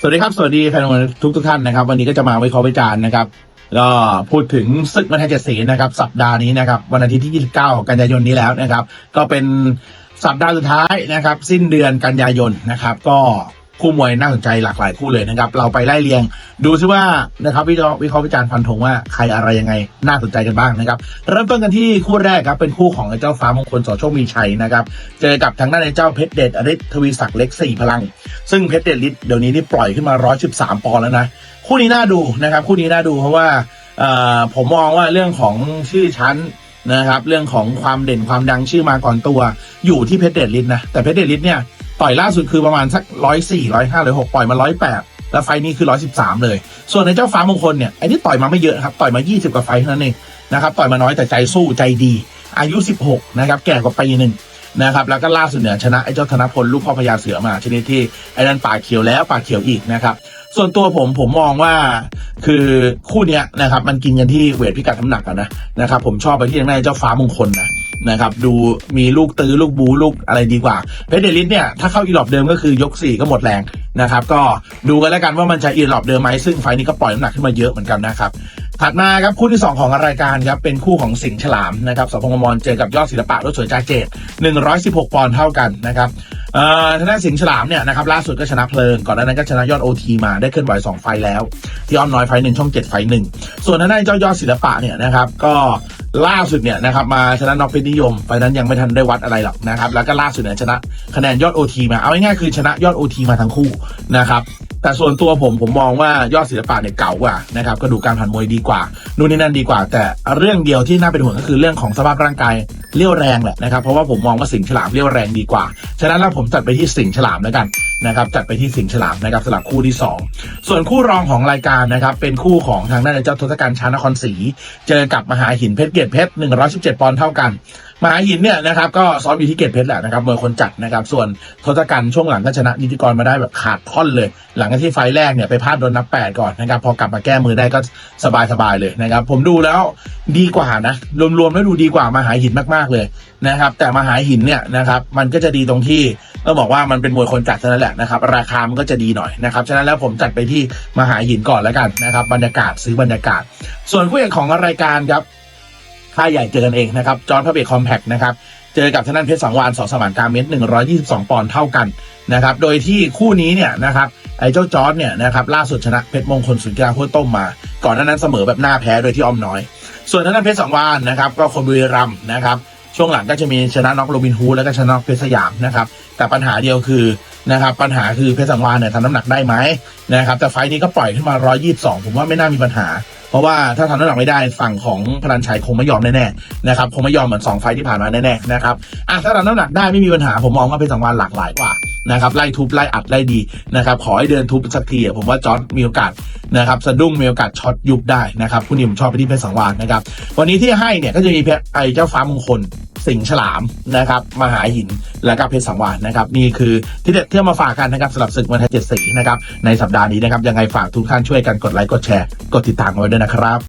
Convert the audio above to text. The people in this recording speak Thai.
สวัสดีครับ สวัสดีแฟนบอลทุกทุกท่านนะครับ วันนี้ก็จะมาวิเคราะห์วิจารณ์นะครับก็พูดถึงศึกมวยไทยเจ็ดสีนะครับ สัปดาห์นี้นะครับ วันอาทิตย์ที่ 29 กันยายนนี้แล้วนะครับ ก็เป็นสัปดาห์สุดท้ายนะครับ สิ้นเดือนกันยายนนะครับ ก็ คู่มวยน่าสนใจหลากหลายคู่เลยนะครับ เราไปไล่เรียง ดูซิว่านะครับวิเคราะห์วิเคราะห์วิจารณ์ฟันธงว่าใครอะไรยังไงน่าสนใจกันบ้างนะครับเริ่มต้นกันที่คู่แรกครับเป็นคู่ของไอ้เจ้าฟ้ามงคลสอโชคมีชัยนะครับเจอกับทางด้านไอ้เจ้าเพชรเดชอริศทวีศักดิ์เล็กสี่พลัง ซึ่งเพชรเดชฤทธิ์เดี๋ยวนี้นี่ปล่อยขึ้นมา 113 ปอนด์แล้วนะคู่นี้น่าดูนะครับคู่นี้น่าดูเพราะว่าผมมองว่าเรื่องของชื่อชั้นนะครับเรื่องของความเด่นความดังชื่อมาก่อนตัว อยู่ที่เพชรเดชฤทธิ์นะแต่เพชรเดชฤทธิ์เนี่ย ต่อยล่าสุดคือประมาณสักร้อยสี่ร้อยห้าร้อยหกปล่อยมาร้อยแปดแล้วไฟนี้คือร้อยสิบสามเลย ส่วนในเจ้าฟ้ามงคลเนี่ยไอ้ที่ต่อยมาไม่เยอะครับต่อยมา20กว่าไฟเท่านั้นเองนะครับต่อยมาน้อยแต่ใจสู้ใจดี อายุ16นะครับแก่กว่าปีหนึ่งนะครับแล้วก็ล่าสุดเนี่ยชนะไอ้เจ้าธนพลลูกพ่อพญาเสือมาชนิดที่ไอ้นั่นปากเขียวแล้วปากเขียวอีกนะครับส่วนตัวผมผมมองว่าคือคู่เนี้ยนะครับมันกินกันที่เวทพิกัดน้ำหนักอะนะนะครับผมชอบไปที่ทางด้านเจ้าฟ้ามงคลนะ นะครับ ดูมีลูกตื้อลูกบูลูกอะไรดีกว่า เพชรเดลิสเนี่ย ถ้าเข้าอีหลอบเดิมก็คือยกสี่ก็หมดแรงนะครับ ก็ดูกันแล้วกันว่ามันจะอีหลอบเดิมไหมซึ่งไฟนี้ก็ปล่อยน้ำหนักขึ้นมาเยอะเหมือนกันนะครับถัดมาครับคู่ที่ 2 ของรายการครับเป็นคู่ของสิงห์ฉลามนะครับสพงมรเจอกับยอดศิลปะรถสวยจ่าเจต116 ปอนด์เท่ากันนะครับเออทางด้านสิงห์ฉลามเนี่ยนะครับล่าสุดก็ชนะเพลิง ก่อนหน้านั้นก็ชนะยอดโอทีมาได้เคลื่อนไหว2ไฟแล้ว ที่อ้อมน้อยไฟหนึ่งช่อง 7 ไฟหนึ่งส่วนทางด้านเจ้ายอดศิลปะเนี่ยนะครับก็ ล่าสุดเนี่ยนะครับมาชนะน็อกเป็นนิยมไฟนั้นยังไม่ทันได้วัดอะไรหรอกนะครับแล้วก็ล่าสุดเนี่ยชนะคะแนนยอดโอทีมาเอาง่ายๆคือชนะยอดโอทีมาทั้งคู่นะครับแต่ส่วนตัวผมผมมองว่ายอดศิลปะเนี่ยเก่ากว่านะครับกระดูกการผ่านมวยดีกว่านู่นนี่นั่นดีกว่า แต่เรื่องเดียวที่น่าเป็นห่วงก็คือเรื่องของสภาพร่างกายเลี้ยวแรงแหละนะครับเพราะว่าผมมองว่าสิงห์ฉลามเลี้ยวแรงดีกว่า ฉะนั้นแล้วผมจัดไปที่สิงห์ฉลามแล้วกัน นะครับจัดไปที่สิงห์ฉลามนะครับสำหรับคู่ที่สองส่วนคู่รองของรายการนะครับเป็นคู่ของทางด้านเจ้าทศกัณฐ์ชานครศรีเจอกับมหาหินเพชรเกียรติเพชร117 ปอนด์เท่ากัน มหาหินเนี่ยนะครับก็ซ้อมอยู่ที่เกตเพชรแหละนะครับมวยคนจัดนะครับ ส่วนทศกัณฐ์ช่วงหลังก็ชนะนิติกรมาได้แบบขาดท่อนเลย หลังจากที่ไฟแรกเนี่ยไปพลาดโดนนับแปดก่อนนะครับ พอกลับมาแก้มือได้ก็สบายสบายๆเลยนะครับ ผมดูแล้วดีกว่านะ รวมๆแล้วดูดีกว่ามหาหินมากๆเลยนะครับ แต่มหาหินเนี่ยนะครับมันก็จะดีตรงที่ต้องบอกว่ามันเป็นมวยคนจัดเท่านั้นแหละนะครับราคามันก็จะดีหน่อยนะครับฉะนั้นแล้วผมจัดไปที่มหาหินก่อนแล้วกันนะครับบรรยากาศซื้อบรรยากาศ ส่วนคู่เอกของรายการครับ ค่ายใหญ่เจอกันเองนะครับจอร์นพระเบรกคอมแพคนะครับเจอกับทางด้นเพชรสังวานสองสมานการเมตร122ปอนด์เท่ากันนะครับโดยที่คู่นี้เนี่ยนะครับไอ้เจ้าจอร์ดเนี่ยนะครับล่าสุดชนะเพชรมงคลสุนทราพุ่ต้มมา ก่อนหน้านั้นเสมอแบบหน้าแพ้โดยที่อ้อมน้อย ส่วนทางด้นเพชรสังวานนะครับก็คนบุรีรัมย์นะครับ ช่วงหลังก็จะมีชนะน็อกโรบินฮูดแล้วก็ชนะน็อกเพชรสยามนะครับ แต่ปัญหาเดียวคือนะครับปัญหาคือเพชรสังวานเนี่ยทำน้ำหนักได้ไหมนะครับแต่ไฟล์นี้ก็ปล่อยขึ้นมา 122 ผมว่าไม่น่ามีปัญหา เพราะว่าถ้าทำน้ำหนักไม่ได้ฝั่งของพลันชัยคงไม่ยอมแน่ๆนะครับคงไม่ยอมเหมือน 2 ไฟล์ที่ผ่านมาแน่ๆนะครับอะถ้าทำน้ำหนักได้ไม่มีปัญหาผมมองว่าเป็นสังวานหลากหลายกว่านะครับไล่ทุบไล่อัดไล่ดีนะครับขอให้เดินทุบสักทีผมว่าจอร์ดมีโอกาสนะครับสะดุ้งมีโอกาสช็อตยุบได้นะครับผู้นี้ผมชอบไปที่เพชรสังวานนะครับวันนี้ที่ให้เนี่ยก็จะมีเพชรไอเจ้าฟ้ามงคล สิงฉลามนะครับมหาหินและก็เพชรสังวานนะครับนี่คือที่เด็ดที่ยวมาฝากกันนะครับสำหรับศึกวันไทยเจ็ดสีนะครับในสัปดาห์นี้นะครับยังไงฝากทุกท่านช่วยกันกดไลค์กดแชร์กดติดตามเอาไว้ด้วยนะครับ